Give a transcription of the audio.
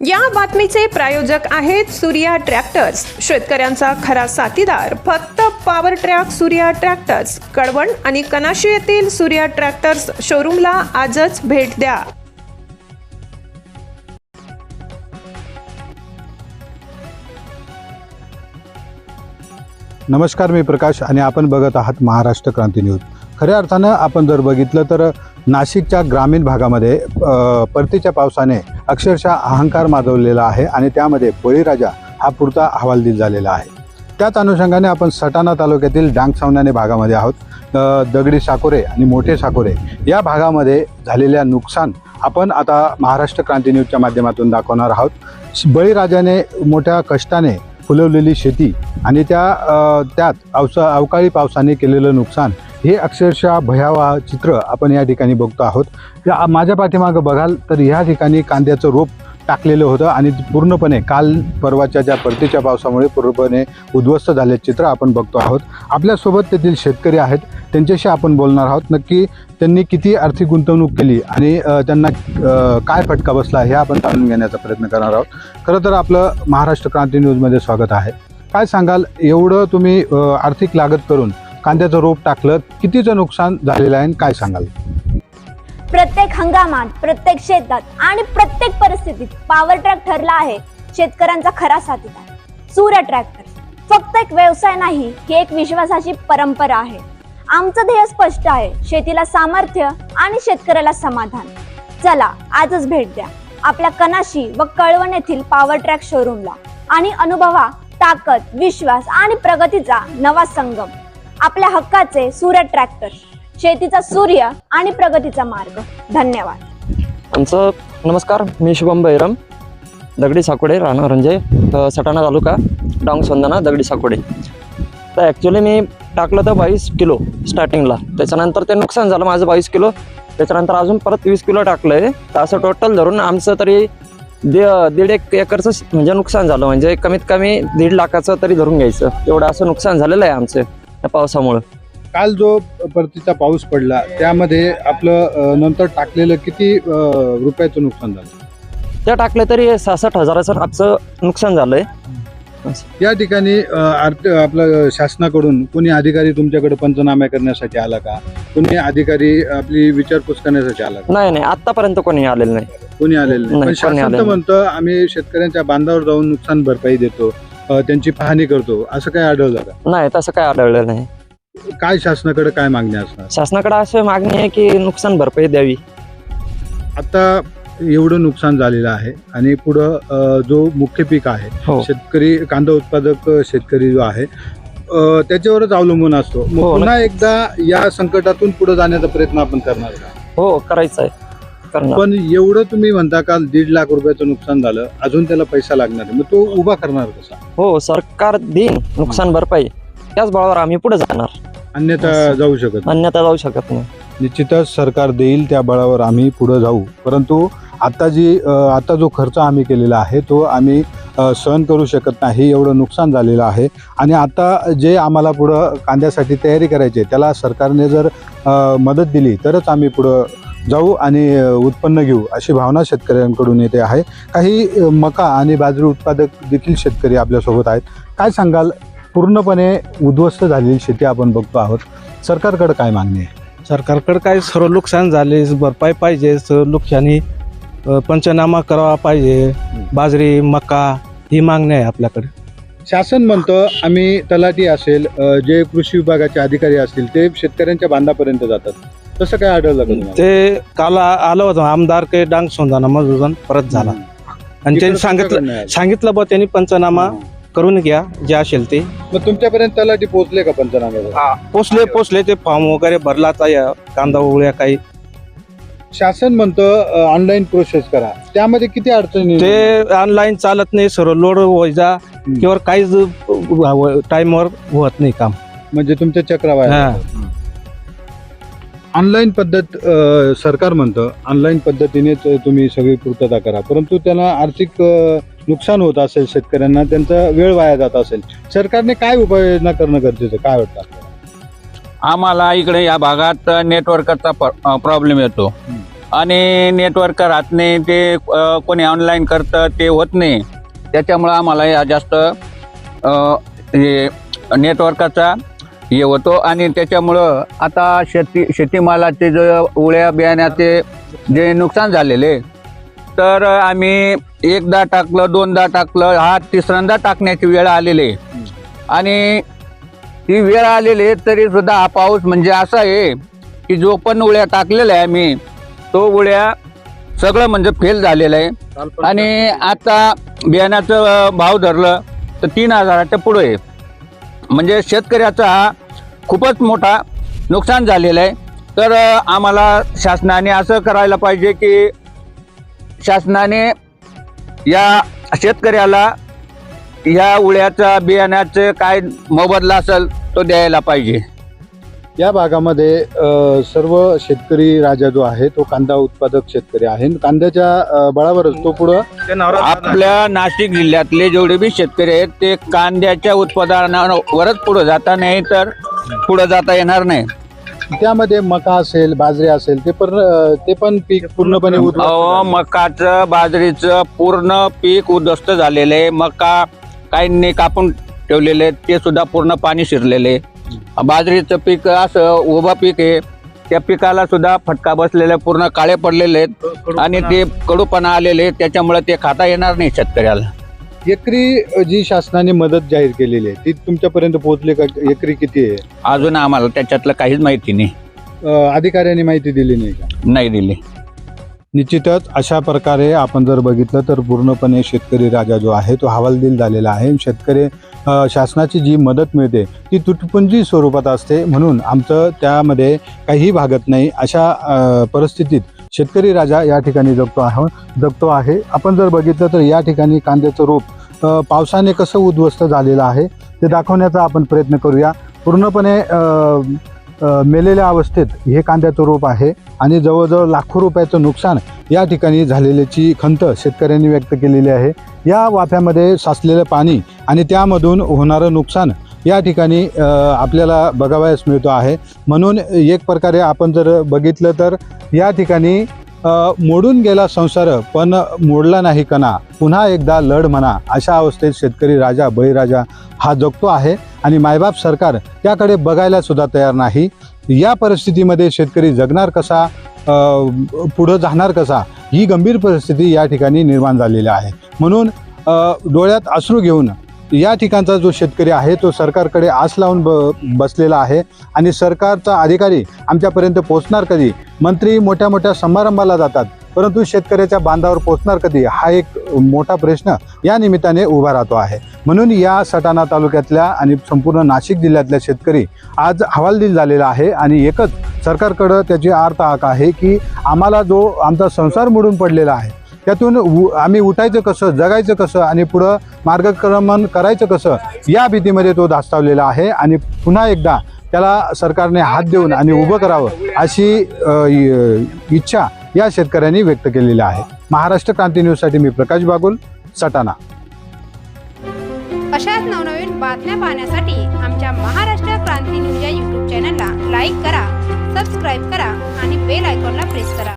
या बातमीचे प्रायोजक आहेत सूर्या ट्रॅक्टर्स. शेतकऱ्यांचा खरा साथीदार फक्त power track Surya tractors Kalwan आणि कनाशी येथील सूर्या ट्रॅक्टर्स शोरूमला आजच भेट द्या. नमस्कार मी प्रकाश आणि आपण बघत आहात महाराष्ट्र क्रांती न्यूज. खऱ्या अर्थानं आपण जर बघितलं तर नाशिकच्या ग्रामीण भागामध्ये परतीच्या पावसाने अक्षरशः अहंकार माजवलेला आहे आणि त्यामध्ये बळीराजा हा पुरता हवालदिल झालेला आहे. त्याच अनुषंगाने आपण सटाणा तालुक्यातील डांग सावनाने भागामध्ये आहोत. दगडी साकोरे आणि मोठे साकोरे या भागामध्ये झालेल्या नुकसान आपण आता महाराष्ट्र क्रांती न्यूजच्या माध्यमातून दाखवणार आहोत. बळीराजाने मोठ्या कष्टाने फुलवलेली शेती आणि त्या त्यात अवसा अवकाळी पावसाने केलेलं नुकसान हे अक्षरशः भयावह चित्र आपण या ठिकाणी बघतो आहोत. या माझ्या पाठीमागं बघाल तर ह्या ठिकाणी कांद्याचं रोप टाकलेलं होतं आणि पूर्णपणे काल परवाच्या ज्या परतीच्या पावसामुळे पूर्णपणे उद्ध्वस्त झाले चित्र आपण बघतो आहोत. आपल्यासोबत तेथील शेतकरी आहेत. त्यांच्याशी आपण बोलणार आहोत. नक्की त्यांनी किती आर्थिक गुंतवणूक केली आणि त्यांना काय फटका बसला हे आपण जाणून घेण्याचा प्रयत्न करणार आहोत. खरं तर आपलं महाराष्ट्र क्रांती न्यूजमध्ये स्वागत आहे. काय सांगाल? एवढं तुम्ही आर्थिक लागत करून कांद्याचं रोप टाकलं कितीचं नुकसान झालेलं आहे काय सांगाल? प्रत्येक हंगामात प्रत्येक शेतात आणि प्रत्येक परिस्थितीत पॉवर ट्रॅक ठरला आहे. शेतकऱ्यांचा खरा साथीदार सूर्य ट्रॅक्टर फक्त एक व्यवसाय नाही ही एक विश्वासाची परंपरा आहे. आमचं ध्येय स्पष्ट आहे शेतीला सामर्थ्य आणि शेतकऱ्याला समाधान. चला आजच भेट द्या. आपल्या कनाशी व कळवण येथील पॉवर ट्रॅक शोरूमला आणि अनुभवा ताकद विश्वास आणि प्रगतीचा नवा संगम. आपल्या हक्काचे सूर्य ट्रॅक्टर शेतीचा सूर्य आणि प्रगतीचा मार्ग. धन्यवाद. आमचं नमस्कार मी शुभम बैरम दगडी साकोडे राहणार रंजय सटाणा तालुका डांग सोंदाना दगडी साकोडे. तर ॲक्च्युली मी टाकलं तर बावीस किलो स्टार्टिंगला त्याच्यानंतर ते नुकसान झालं माझं बावीस किलो. त्याच्यानंतर अजून परत वीस किलो टाकलं आहे तर असं टोटल धरून आमचं तरी दे दीड एक एकरचं म्हणजे नुकसान झालं. म्हणजे कमीत कमी दीड लाखाचं तरी धरून घ्यायचं. एवढं असं नुकसान झालेलं आहे आमचं. या पावसामुळं. काल जो परतीचा पाऊस पडला त्यामध्ये आपलं अ, नंतर टाकलेलं किती अ, रुपयाचं नुकसान झालं? त्या टाकलं तरी सहासष्ट हजाराचं आमचं नुकसान झालं आहे या ठिकाणी अ, आपलं शासनाकडून कोणी अधिकारी तुमच्याकडे पंचनामे करण्यासाठी आला का? कोणी अधिकारी आपली विचारपूस करण्यासाठी आला का? नाही नाही आतापर्यंत कोणी आलेलं नाही. कोणी आलेलं नाही. नाही, पण कोणी शासन आलेलं तर नाही. म्हणतं आम्ही शेतकऱ्यांच्या बांधावर जाऊन नुकसान भरपाई देतो. अ, त्यांची पाहणी करतो. असं काय आढळलं का? नाही तसं काय आढळलं नाही. काय शासनाकडे काय मागणी असणार? शासनाकडे अशी मागणी आहे की नुकसान भरपाई द्यावी. आता एवढं नुकसान झालेलं आहे आणि पुढं अ, जो मुख्य पीक आहे हो. शेतकरी कांदा उत्पादक शेतकरी जो आहे अ, त्याच्यावरच अवलंबून असतो. मग हो, पुन्हा एकदा या संकटातून पुढे जाण्याचा प्रयत्न आपण करणार का? हो करायचं आहे. करणार. पण एवढं तुम्ही म्हणता काल दीड लाख रुपयाचं नुकसान झालं अजून त्याला पैसा लागणार आहे. मग तो उभा करणार कसा? हो सरकार देईन नुकसान भरपाई. त्याच बळावर आम्ही पुढे जाणार. अन्यथा. जाऊ शकत नाही. अन्यथा जाऊ शकत नाही. निश्चितच सरकार देईल त्या बळावर आम्ही पुढे जाऊ. परंतु आता जी अ, आता जो खर्च आम्ही केलेला आहे तो आम्ही अ, सहन करू शकत नाही एवढं नुकसान झालेलं आहे. आणि आता जे आम्हाला पुढं कांद्यासाठी तयारी करायची आहे त्याला सरकारने जर अ, मदत दिली तरच आम्ही पुढं जाऊ आणि उत्पन्न घेऊ अशी भावना शेतकऱ्यांकडून येते आहे. काही मका आणि बाजरी उत्पादक देखील शेतकरी आपल्यासोबत आहेत. काय सांगाल? पूर्णपणे उद्ध्वस्त झालेली शेती आपण बघतो आहोत. सरकारकडे काय मागणी आहे? सरकारकडे काय सर्व नुकसान झाले भरपाई पाहिजे सर्व नुकसानी पंचनामा करावा पाहिजे. बाजरी मका ही मागणी आहे आपल्याकडे. शासन म्हणतं आम्ही तलाठी असेल जे कृषी विभागाचे अधिकारी असतील ते शेतकऱ्यांच्या बांधापर्यंत जातात. तसं काय आढळलं का तुम्हाला? ते काल आ- आलं होतं. आमदार काही डांग सोंदाना मधून परत झाला. आणि त्यांनी सांगितलं. सांगितलं बा त्यांनी पंचनामा करून घ्या जे असेल ते. मग तुमच्यापर्यंत तलाठी पोहोचले का पंचनामे? पोचले पोचले ते फॉर्म वगैरे भरला आता या कांदा उगळ्या काही. शासन म्हणतं ऑनलाईन प्रोसेस करा. त्यामध्ये किती अडचणी ते ऑनलाईन चालत नाही सर्व लोड व्हायचा किंवा काहीच टाइमवर होत नाही काम. म्हणजे तुमच्या चक्रावाय हा. ऑनलाईन पद्धत अ, सरकार म्हणतं ऑनलाईन पद्धतीनेच तुम्ही सगळी पूर्तता करा. परंतु त्यांना आर्थिक अ, नुकसान होत असेल शेतकऱ्यांना त्यांचा वेळ वाया जात असेल. सरकारने काय उपाययोजना करणं गरजेचं काय वाटतं आपल्याला? आम्हाला इकडे या भागात नेटवर्कचा प्रॉब्लेम येतो. आणि नेटवर्क राहत नाही ते अ, कोणी ऑनलाईन करतं ते होत नाही. त्याच्यामुळं आम्हाला या जास्त अ, हे नेटवर्काचा हे होतो आणि त्याच्यामुळं आता शेती शेतीमालाचे जे उळ्या बियाण्याचे जे नुकसान झालेले तर आम्ही एकदा टाकलं दोनदा टाकलं हा तिसऱ्यांदा टाकण्याची वेळ आलेली आहे. आणि ही वेळ आलेली तरी सुद्धा हा पाऊस म्हणजे असा आहे की जो पण उळ्या टाकलेला आहे आम्ही तो उळ्या सगळं म्हणजे फेल झालेलं आहे. आणि आता बियाण्याचं भाव धरलं तर तीन हजाराच्या पुढे आहे. म्हणजे शेतकऱ्याचा हा खूपच मोठा नुकसान झालेलं आहे. तर आम्हाला शासनाने असं करायला पाहिजे की शासनाने या शेतकऱ्याला या उळ्याचा बियाण्याचं काय मोबदला असेल तो द्यायला पाहिजे. या भागामध्ये अ, सर्व शेतकरी राजा जो आहे तो कांदा उत्पादक शेतकरी आहे कांद्याच्या बळावरच तो पुढं आपल्या नाशिक जिल्ह्यातले जेवढे बी शेतकरी आहेत ते कांद्याच्या उत्पादनावरच पुढे जाता नाही तर पुढे जाता येणार नाही त्यामध्ये मका असेल बाजरी असेल ते पण ते पण पीक पूर्णपणे. मकाचं बाजरीचं पूर्ण पीक उद्ध्वस्त झालेलं आहे मका काहींनी कापून ठेवलेले आहेत, ते सुद्धा पूर्ण पाणी शिरलेले आहे. बाजरीचं पीक असं उभं पीक आहे. त्या पिकाला सुद्धा फटका बसलेला पूर्ण काळे पडलेले आहेत. आणि ते कडूपणा आलेले आहेत, त्याच्यामुळे ते खाता येणार नाही शेतकऱ्याला. एकरी जी शासनाने मदत जाहीर केलेली आहे ती तुमच्यापर्यंत पोहोचली का? एकरी किती आहे? अजून आम्हाला त्याच्यातलं काहीच माहिती नाही. अधिकाऱ्यांनी माहिती दिली नाही का? नाही दिली. निश्चितच अशा प्रकारे आपण जर बघितलं तर पूर्णपणे शेतकरी राजा जो आहे तो हवालदिल झालेला आहे. शेतकरी शासनाची जी मदत मिळते ती तुटपुंजी स्वरूपात असते. म्हणून आमचं त्यामध्ये काहीही भागत नाही. अशा परिस्थितीत शेतकरी राजा या ठिकाणी जगतो आहे जगतो आहे. आपण जर बघितलं तर या ठिकाणी कांद्याचं रोप पावसाने कसं उद्ध्वस्त झालेलं आहे ते दाखवण्याचा आपण प्रयत्न करूया. पूर्णपणे मेलेल्या अवस्थेत हे कांद्याचं रोप आहे आणि जवळजवळ लाखो रुपयाचं नुकसान या ठिकाणी झालेल्याची खंत शेतकऱ्यांनी व्यक्त केलेली आहे. या वाफ्यामध्ये साचलेलं पाणी आणि त्यामधून होणारं नुकसान या ठिकाणी आपल्याला बघावयास मिळतो आहे. म्हणून एक प्रकारे आपण जर बघितलं तर या ठिकाणी मोडून गेला संसार पण मोडला नाही कणा. पुन्हा एकदा लढ म्हणा अशा अवस्थेत शेतकरी राजा बळीराजा हा जगतो आहे. आणि मायबाप सरकार त्याकडे बघायला सुद्धा तयार नाही. या परिस्थितीमध्ये शेतकरी जगणार कसा पुढं जाणार कसा ही गंभीर परिस्थिती या ठिकाणी निर्माण झालेली आहे. म्हणून डोळ्यात अश्रू घेऊन या ठिकाणचा जो शेतकरी आहे तो सरकारकडे आस लावून ब बसलेला आहे आणि सरकारचा अधिकारी आमच्यापर्यंत पोहोचणार कधी? मंत्री मोठ्या मोठ्या समारंभाला जातात. परंतु शेतकऱ्याच्या बांधावर पोहोचणार कधी? हा एक मोठा प्रश्न या निमित्ताने उभा राहतो आहे. म्हणून या सटाणा तालुक्यातल्या आणि संपूर्ण नाशिक जिल्ह्यातल्या शेतकरी आज हवालदिल झालेला आहे आणि एकच सरकारकडं त्याची आर्त हाक आहे की आम्हाला जो आमचा संसार मोडून पडलेला आहे त्यातून उ- आम्ही उठायचं कसं जगायचं कसं आणि पुढं मार्गक्रमण करायचं कसं या भीतीमध्ये तो धास्तावलेला आहे आणि पुन्हा एकदा त्याला सरकारने हात देऊन आणि उभं करावं अशी इच्छा या शेतकऱ्यांनी व्यक्त केलेले आहे. महाराष्ट्र क्रांती न्यूजसाठी मी प्रकाश बागुल सटाणा. अशाच नवनवीन बातम्या पाहण्यासाठी आमच्या महाराष्ट्र क्रांती न्यूज या यूट्यूब चॅनलला लाईक करा सबस्क्राईब करा आणि बेल आयकॉनला प्रेस करा.